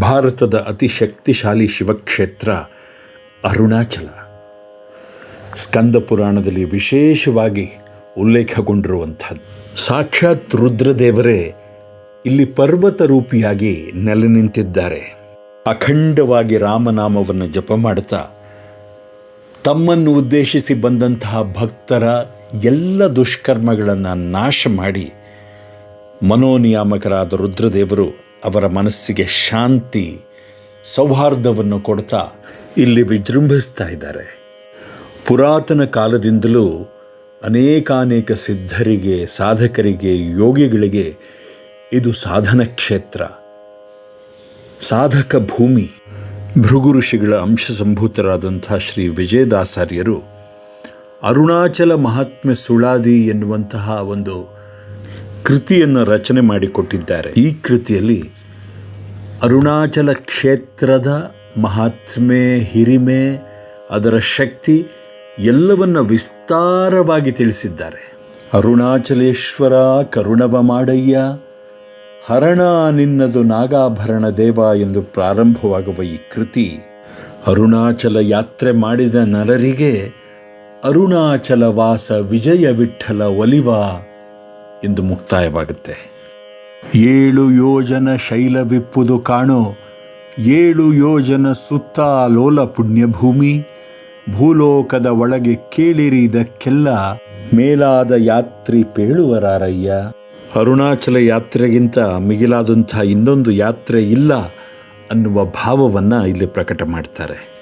ಭಾರತದ ಅತಿ ಶಕ್ತಿಶಾಲಿ ಶಿವಕ್ಷೇತ್ರ ಅರುಣಾಚಲ. ಸ್ಕಂದ ಪುರಾಣದಲ್ಲಿ ವಿಶೇಷವಾಗಿ ಉಲ್ಲೇಖಗೊಂಡಿರುವಂಥದ್ದು. ಸಾಕ್ಷಾತ್ ರುದ್ರದೇವರೇ ಇಲ್ಲಿ ಪರ್ವತ ರೂಪಿಯಾಗಿ ನೆಲೆ ನಿಂತಿದ್ದಾರೆ ಅಖಂಡವಾಗಿ ರಾಮನಾಮವನ್ನು ಜಪ ಮಾಡುತ್ತಾ ತಮ್ಮನ್ನು ಉದ್ದೇಶಿಸಿ ಬಂದಂತಹ ಭಕ್ತರ ಎಲ್ಲ ದುಷ್ಕರ್ಮಗಳನ್ನು ನಾಶ ಮಾಡಿ ಮನೋನಿಯಾಮಕರಾದ ರುದ್ರದೇವರು ಅವರ ಮನಸ್ಸಿಗೆ ಶಾಂತಿ, ಸೌಹಾರ್ದವನ್ನು ಕೊಡ್ತಾ ಇಲ್ಲಿ ವಿಜೃಂಭಿಸ್ತಾ ಇದ್ದಾರೆ. ಪುರಾತನ ಕಾಲದಿಂದಲೂ ಅನೇಕಾನೇಕ ಸಿದ್ಧರಿಗೆ, ಸಾಧಕರಿಗೆ, ಯೋಗಿಗಳಿಗೆ ಇದು ಸಾಧನ ಕ್ಷೇತ್ರ. ಸಾಧಕ ಭೂಮಿ. ಭೃಗು ಋಷಿಗಳ ಅಂಶ ಸಂಭೂತರಾದಂಥ ಶ್ರೀ ವಿಜಯದಾಸಾರ್ಯರು ಅರುಣಾಚಲ ಮಹಾತ್ಮೆ ಸುಳಾದಿ ಎನ್ನುವಂತಹ ಒಂದು ಕೃತಿಯನ್ನು ರಚನೆ ಮಾಡಿಕೊಟ್ಟಿದ್ದಾರೆ. ಈ ಕೃತಿಯಲ್ಲಿ ಅರುಣಾಚಲ ಕ್ಷೇತ್ರದ ಮಹಾತ್ಮೆ, ಹಿರಿಮೆ, ಅದರ ಶಕ್ತಿ ಎಲ್ಲವನ್ನ ವಿಸ್ತಾರವಾಗಿ ತಿಳಿಸಿದ್ದಾರೆ. ಅರುಣಾಚಲೇಶ್ವರ ಕರುಣವ ಮಾಡಯ್ಯ ಹರಣ ನಿನ್ನದು ನಾಗಾಭರಣ ದೇವ ಎಂದು ಪ್ರಾರಂಭವಾಗುವ ಈ ಕೃತಿ ಅರುಣಾಚಲ ಯಾತ್ರೆ ಮಾಡಿದ ನರರಿಗೆ ಅರುಣಾಚಲ ವಾಸ ವಿಜಯ ವಿಠಲ ಒಲಿವ ಎಂದು ಮುಕ್ತಾಯವಾಗುತ್ತೆ. ಏಳು ಯೋಜನ ಶೈಲವಿಪ್ಪುದು ಕಾಣು. ಏಳು ಯೋಜನ ಸುತ್ತ ಲೋಲ ಪುಣ್ಯಭೂಮಿ. ಭೂಲೋಕದ ಒಳಗೆ ಕೇಳಿರಿದಕ್ಕೆಲ್ಲ ಮೇಲಾದ ಯಾತ್ರಿ ಪೇಳುವರಾರಯ್ಯ. ಅರುಣಾಚಲ ಯಾತ್ರೆಗಿಂತ ಮಿಗಿಲಾದಂಥ ಇನ್ನೊಂದು ಯಾತ್ರೆ ಇಲ್ಲ ಅನ್ನುವ ಭಾವವನ್ನು ಇಲ್ಲಿ ಪ್ರಕಟ ಮಾಡ್ತಾರೆ.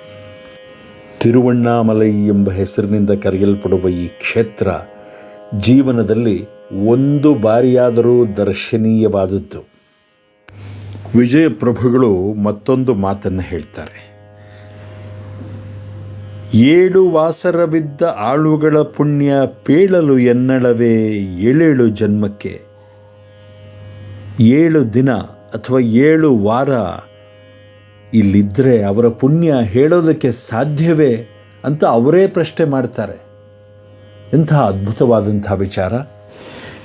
ತಿರುವಣ್ಣಾಮಲೈ ಎಂಬ ಹೆಸರಿನಿಂದ ಕರೆಯಲ್ಪಡುವ ಈ ಕ್ಷೇತ್ರ ಜೀವನದಲ್ಲಿ ಒಂದು ಬಾರಿಯಾದರೂ ದರ್ಶನೀಯವಾದದ್ದು. ವಿಜಯ ಪ್ರಭುಗಳು ಮತ್ತೊಂದು ಮಾತನ್ನು ಹೇಳ್ತಾರೆ. ಏಳು ವಾಸರವಿದ್ದ ಆಳುಗಳ ಪುಣ್ಯ ಪೇಳಲು ಎನ್ನಳವೇ ಏಳೇಳು ಜನ್ಮಕ್ಕೆ. ಏಳು ದಿನ ಅಥವಾ ಏಳು ವಾರ ಇಲ್ಲಿದ್ದರೆ ಅವರ ಪುಣ್ಯ ಹೇಳೋದಕ್ಕೆ ಸಾಧ್ಯವೇ ಅಂತ ಅವರೇ ಪ್ರಶ್ನೆ ಮಾಡ್ತಾರೆ. ಎಂಥ ಅದ್ಭುತವಾದಂಥ ವಿಚಾರ.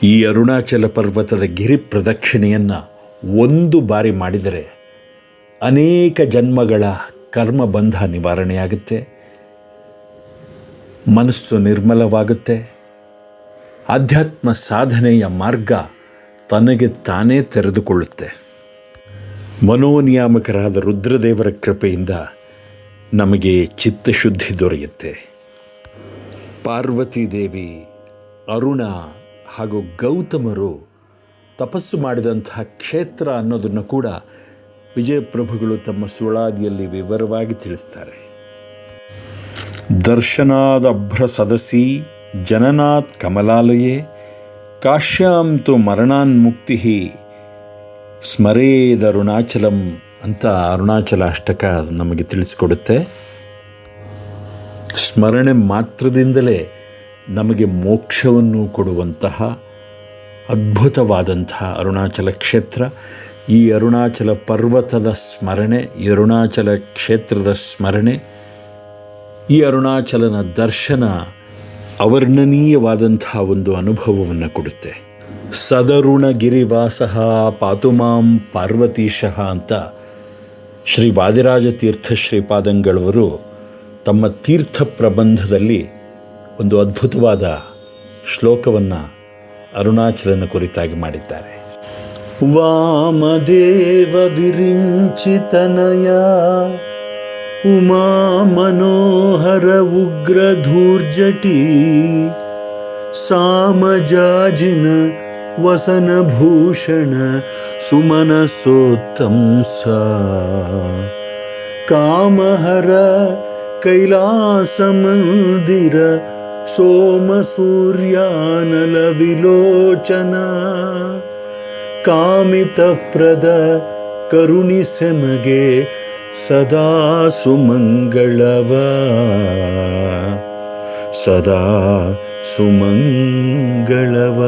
ಈ ಅರುಣಾಚಲ ಪರ್ವತದ ಗಿರಿ ಪ್ರದಕ್ಷಿಣೆಯನ್ನು ಒಂದು ಬಾರಿ ಮಾಡಿದರೆ ಅನೇಕ ಜನ್ಮಗಳ ಕರ್ಮಬಂಧ ನಿವಾರಣೆಯಾಗುತ್ತೆ. ಮನಸ್ಸು ನಿರ್ಮಲವಾಗುತ್ತೆ. ಆಧ್ಯಾತ್ಮ ಸಾಧನೆಯ ಮಾರ್ಗ ತನಗೆ ತಾನೇ ತೆರೆದುಕೊಳ್ಳುತ್ತೆ. ಮನೋನಿಯಾಮಕರಾದ ರುದ್ರದೇವರ ಕೃಪೆಯಿಂದ ನಮಗೆ ಚಿತ್ತಶುದ್ಧಿ ದೊರೆಯುತ್ತೆ. ಪಾರ್ವತಿ ದೇವಿ ಅರುಣ ಹಾಗೂ ಗೌತಮರು ತಪಸ್ಸು ಮಾಡಿದಂತಹ ಕ್ಷೇತ್ರ ಅನ್ನೋದನ್ನು ಕೂಡ ವಿಜಯಪ್ರಭುಗಳು ತಮ್ಮ ಸುಳಾದಿಯಲ್ಲಿ ವಿವರವಾಗಿ ತಿಳಿಸ್ತಾರೆ. ದರ್ಶನಾದಭ್ರ ಸದಸಿ ಜನನಾತ್ ಕಮಲಾಲಯೇ, ಕಾಶ್ಯಾಂ ತು ಸ್ಮರೇದ ಅರುಣಾಚಲಂ ಅಂತ ಅರುಣಾಚಲ ಅಷ್ಟಕ ನಮಗೆ ತಿಳಿಸಿಕೊಡುತ್ತೆ. ಸ್ಮರಣೆ ಮಾತ್ರದಿಂದಲೇ ನಮಗೆ ಮೋಕ್ಷವನ್ನು ಕೊಡುವಂತಹ ಅದ್ಭುತವಾದಂತಹ ಅರುಣಾಚಲ ಕ್ಷೇತ್ರ, ಈ ಅರುಣಾಚಲ ಪರ್ವತದ ಸ್ಮರಣೆ, ಈ ಅರುಣಾಚಲ ಕ್ಷೇತ್ರದ ಸ್ಮರಣೆ, ಈ ಅರುಣಾಚಲನ ದರ್ಶನ ಅವರ್ಣನೀಯವಾದಂತಹ ಒಂದು ಅನುಭವವನ್ನು ಕೊಡುತ್ತೆ. ಸದರುಣ ಗಿರಿವಾಸ ಪಾತುಮಾಂ ಪಾರ್ವತೀಶಃ ಅಂತ ಶ್ರೀ ವಾದಿರಾಜ ತೀರ್ಥ ಶ್ರೀಪಾದಂಗಳವರು ತಮ್ಮ ತೀರ್ಥ ಪ್ರಬಂಧದಲ್ಲಿ ಒಂದು ಅದ್ಭುತವಾದ ಶ್ಲೋಕವನ್ನು ಅರುಣಾಚಲನ ಕುರಿತಾಗಿ ಮಾಡಿದ್ದಾರೆ. ವಾಮದೇವ ವಿರಿಂಚಿತನಯ, ಉಮಾ ಮನೋಹರ ಉಗ್ರ ಧೂರ್ಜಟಿ ಸಾಮಜಾಜಿನ ವಸನಭೂಷಣ ಸುಮನಸೋತ್ತಂಸ. ಕಾಮಹರ ಕೈಲಾಸ ಮಂದಿರ ಸೋಮ ಸೂರ್ಯಾನಲ ವಿಲೋಚನ ಕಾಮಿತಪ್ರದ सुमङ्गलव ಸದಾ ಸುಮಂಗಳವ.